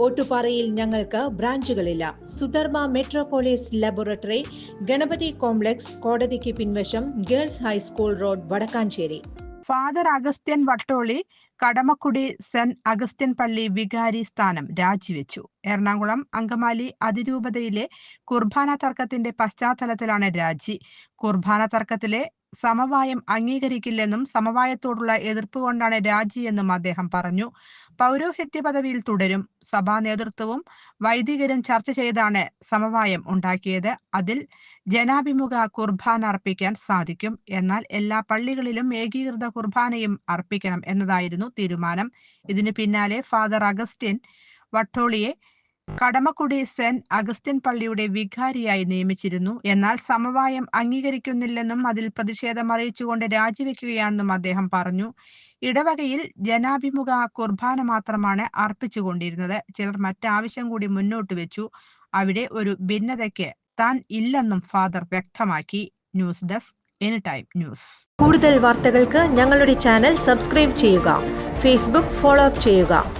ഓട്ടുപാറയിൽ ഞങ്ങൾക്ക് ബ്രാഞ്ചുകളില്ല. Sudharma metropolis laboratory Ganapathi complex കോടതിക്ക് പിൻവശം girls high school road Vadakkanchery. Father Augustine Vattoli Kadamakkudy saint Augustine പള്ളി വികാരി സ്ഥാനം രാജിവെച്ചു. എറണാകുളം അങ്കമാലി അതിരൂപതയിലെ കുർബാന തർക്കത്തിന്റെ പശ്ചാത്തലത്തിലാണ് രാജി. കുർബാന തർക്കത്തിലെ സമവായം അംഗീകരിക്കില്ലെന്നും സമവായത്തോടുള്ള എതിർപ്പ് കൊണ്ടാണ് രാജിയെന്നും അദ്ദേഹം പറഞ്ഞു. പൗരോഹിത്യ പദവിയിൽ തുടരും. സഭാ നേതൃത്വവും വൈദികരും ചർച്ച ചെയ്താണ് സമവായം ഉണ്ടാക്കിയത്. അതിൽ ജനാഭിമുഖ കുർബാന അർപ്പിക്കാൻ സാധിക്കും. എന്നാൽ എല്ലാ പള്ളികളിലും ഏകീകൃത കുർബാനയും അർപ്പിക്കണം എന്നതായിരുന്നു തീരുമാനം. ഇതിനു പിന്നാലെ ഫാദർ അഗസ്റ്റിൻ വട്ടോളിയെ കടമക്കുടി സെന്റ് അഗസ്റ്റിൻ പള്ളിയുടെ വികാരിയായി നിയമിച്ചിരുന്നു. എന്നാൽ സമവായം അംഗീകരിക്കുന്നില്ലെന്നും അതിൽ പ്രതിഷേധം അറിയിച്ചുകൊണ്ട് രാജിവെക്കുകയാണെന്നും അദ്ദേഹം പറഞ്ഞു. ഇടവകയിൽ ജനാഭിമുഖ കുർബാന മാത്രമാണ് അർപ്പിച്ചുകൊണ്ടിരുന്നത്. ചിലർ മറ്റാവശ്യം കൂടി മുന്നോട്ട് വെച്ചു. അവിടെ ഒരു ഭിന്നതയ്ക്ക് താൻ ഇല്ലെന്നും ഫാദർ വ്യക്തമാക്കി. News desk any time news. കൂടുതൽ വാർത്തകൾക്ക് ഞങ്ങളുടെ ചാനൽ സബ്സ്ക്രൈബ് ചെയ്യുക. ഫേസ്ബുക്ക് ഫോളോ അപ്പ് ചെയ്യുക.